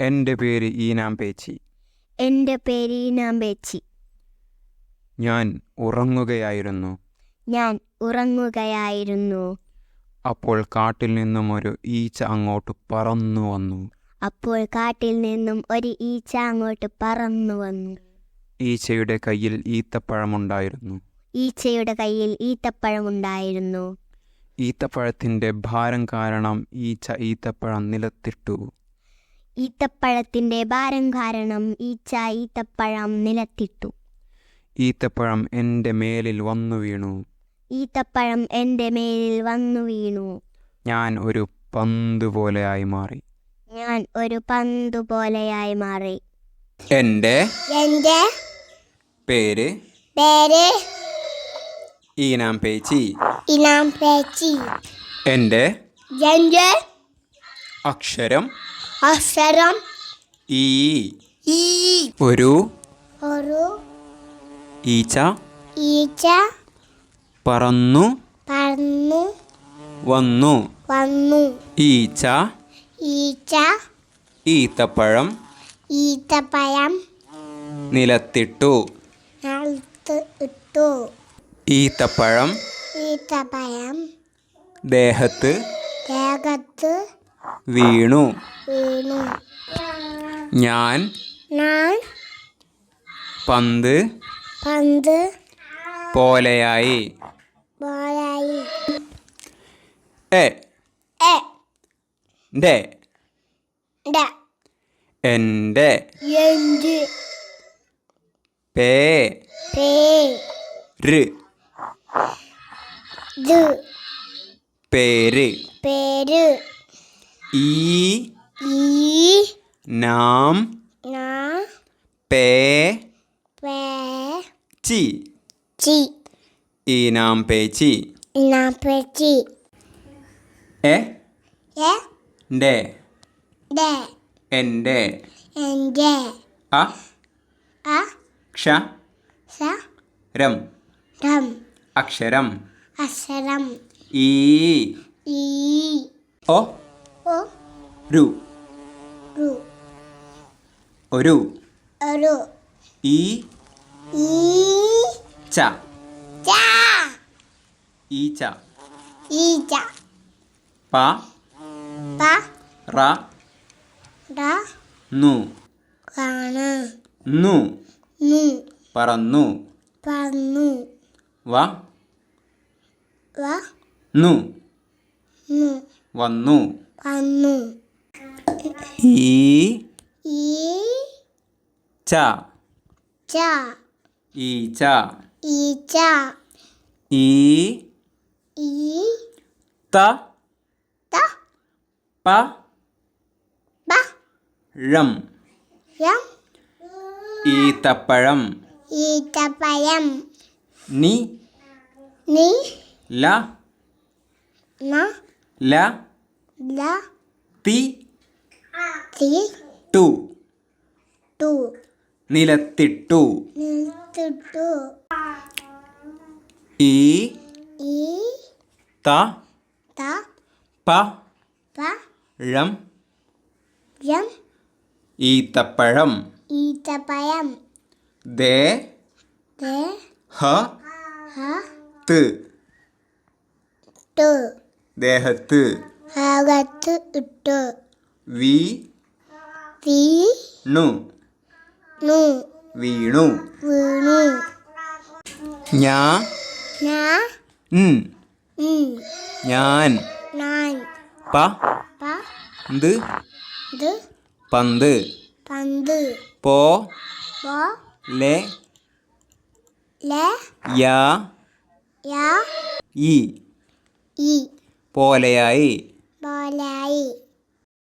എന്റെ പേര് ഈനാമ്പേച്ചി എന്റെ പേര് ഈനാമ്പേച്ചി ഞാൻ ഉറങ്ങുകയായിരുന്നു. ഞാൻ ഉറങ്ങുകയായിരുന്നു. അപ്പോൾ കാട്ടിൽ നിന്നും ഒരു ഈച്ച അങ്ങോട്ട് പറന്നു വന്നു. അപ്പോൾ കാട്ടിൽ നിന്നും ഒരു ഈച്ച അങ്ങോട്ട് പറന്നു വന്നു. ഈച്ചയുടെ കയ്യിൽ ഈത്തപ്പഴമുണ്ടായിരുന്നു. ഈച്ചയുടെ കയ്യിൽ ഈത്തപ്പഴമുണ്ടായിരുന്നു. ഈത്തപ്പഴത്തിന്റെ ഭാരം കാരണം ഈച്ച ഈത്തപ്പഴം നിലത്തിട്ടു. ഈത്തപ്പഴത്തിന്റെ ഭാരം കാരണം ഈച്ച ഈത്തപ്പഴം നിലത്തിട്ടു. ഈത്തപ്പഴം എന്റെ മേലിൽ വന്നു വീണു. ഈത്തപ്പഴം എന്റെ മേലിൽ വന്നു വീണു. ഞാൻ ഒരു പന്ത് പോലെയായി മാറി. ഞാൻ ഒരു പന്തു പോലെയായി മാറി. എന്റെ എന്റെ പേര് പേര് ഈനാമ്പേച്ചി ഇനാം പേച്ചി. എന്റെ എന്റെ അക്ഷരം അക്ഷരം ഈ ഈ ഒരു ഒരു ഈച്ച ഈച്ച പറന്നു പറന്നു വന്നു. വന്നു. ഈച്ച ഈച്ച ഈത്തപ്പഴം ഈത്തപ്പഴം നിലത്തിട്ടു. നിലത്ത് ഇട്ടു. ഈത്തപ്പഴം ഈത്തപ്പഴം ദേഹത്ത് ദേഹത്ത് വീണു. ഞാൻ പന്ത് പന്ത് പോലെയായി. പോലായി എ. എ. ഡെ ഡ എന്റെ. എന്ത് പേ. പേ. ര്. ഇത് പേര്. പേര്. ഈ ഈ നാം നാ പേ പേ ചി. ചി. ഈ നാം പേ ചി. നാം പേ ചി. എ? എ? ഡെ ഡെ എന്റെ. എന്റെ. അ? അ? ക്ഷ. സ? രം. രം. അക്ഷരം. അക്ഷരം. ഈ. ഈ. ഓ ഒ? രു. രു. ഒരു. ഒരു. ഈ. ഈ. ച. ച. ഈച്ച. ഈച്ച. പ. പ. റ. റ നു കാണ. നു നു പറന്നു. പറന്നു. വ. വ. നു നു വന്നു. വന്നു. ഈ ഈ ച. ച. ഈച്ച ഈച്ച ഈ ഈ ത. ത. പ. പ. ഴം. ഴം. ഈത്തപ്പഴം ഈത്തപ്പഴം നി. നി. ല. ന. ല ല തി തി ടു. ടു. നിലത്തിട്ടു. നിലത്തിട്ടു. ഈ ഈ ത ത പ പ ഴം ഴം ഈത്തപ്പഴം. ഈത്തപ്പഴം. ദേ ദേ ഹ ഹ ത്. ടു. ദേഹത്ത്. അകത്ത് ഇട്ടു. വി. വീണു നു വീണു. വീണു. ഞാ. ഞാ. ൻ ഉം ഞാൻ. ഞാൻ. പ. പ. എന്ത് ഇത് പന്ത്. പന്ത്. പോ. പോ. ലെ. ലെ. യാ. യാ. ഈ. ഈ. പോലെയായി. പോലായി